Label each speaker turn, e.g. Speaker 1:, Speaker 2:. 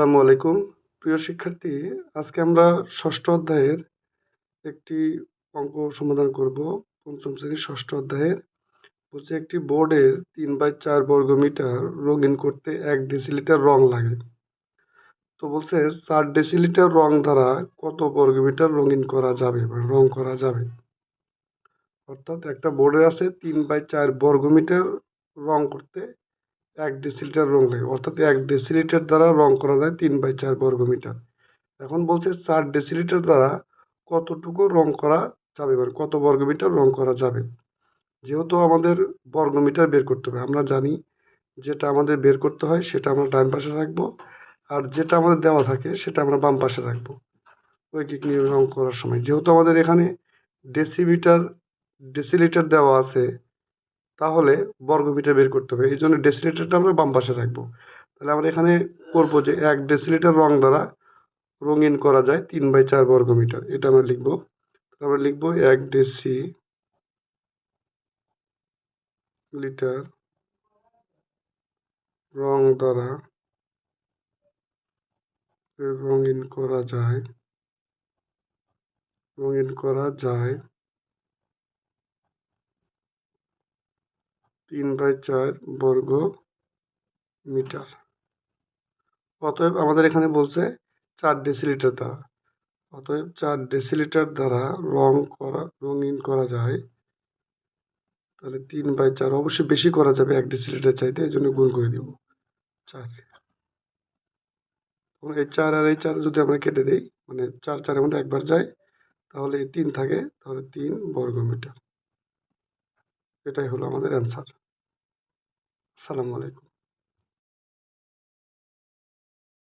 Speaker 1: আসসালামু আলাইকুম। প্রিয় শিক্ষার্থী, আজকে আমরা ষষ্ঠ অধ্যায়ের একটি অঙ্ক সমাধান করব। পঞ্চম শ্রেণির ষষ্ঠ অধ্যায়ের। বলছে, একটি বোর্ডের তিন বাই চার বর্গ মিটার রঙিন করতে এক ডেসিলিটার রং লাগে। তো বলছে, চার ডেসিলিটার রং দ্বারা কত বর্গ মিটার রঙিন করা যাবে বা রং করা যাবে? অর্থাৎ একটা বোর্ডের আছে তিন বাই চার বর্গ মিটার রং করতে এক ডেসিলিটার রং লাগে, অর্থাৎ এক ডেসিলিটার দ্বারা রং করা যায় তিন বাই চার বর্গ মিটার। এখন বলছে চার ডেসিলিটার দ্বারা কতটুকু রং করা যাবে? মানে কত বর্গ মিটার রং করা যাবে? যেহেতু আমাদের বর্গ মিটার বের করতে হবে, আমরা জানি যেটা আমাদের বের করতে হয় সেটা আমরা ডান পাশে রাখব, আর যেটা আমাদের দেওয়া থাকে সেটা আমরা বাম পাশে রাখব ঐকিক নিয়ম রং করার সময়। যেহেতু আমাদের এখানে ডেসিমিটার ডেসিলিটার দেওয়া আছে তাহলে বর্গমিটার বের করতে হবে। এই জন্য ডেসিলিটারটা আমরা বাম পাশে রাখব। তাহলে আমরা এখানে করব যে এক ডেসিলিটার রং দ্বারা রঙিন করা যায় তিন বাই চার বর্গমিটার। এটা আমরা লিখব। আমরা লিখব এক ডেসি লিটার রং দ্বারা রঙিন করা যায়, রঙিন করা যায় তিন বাই চার বর্গ মিটার। অতএব আমাদের এখানে বলছে চার ডেসিলিটার দ্বারা। অতএব চার ডেসিলিটার দ্বারা রং করা, রঙিন করা যায়। তাহলে তিন বাই চার অবশ্যই বেশি করা যাবে এক ডেসিলিটার চাইতে এই জন্য গুণ করে দিব চার। এই চার আর এই চার যদি আমরা কেটে দিই মানে চার চারের মধ্যে একবার যায়, তাহলে এই তিন থাকে, তাহলে তিন বর্গ মিটার। এটাই হলো আমাদের অ্যান্সার আসসালামু আলাইকুম।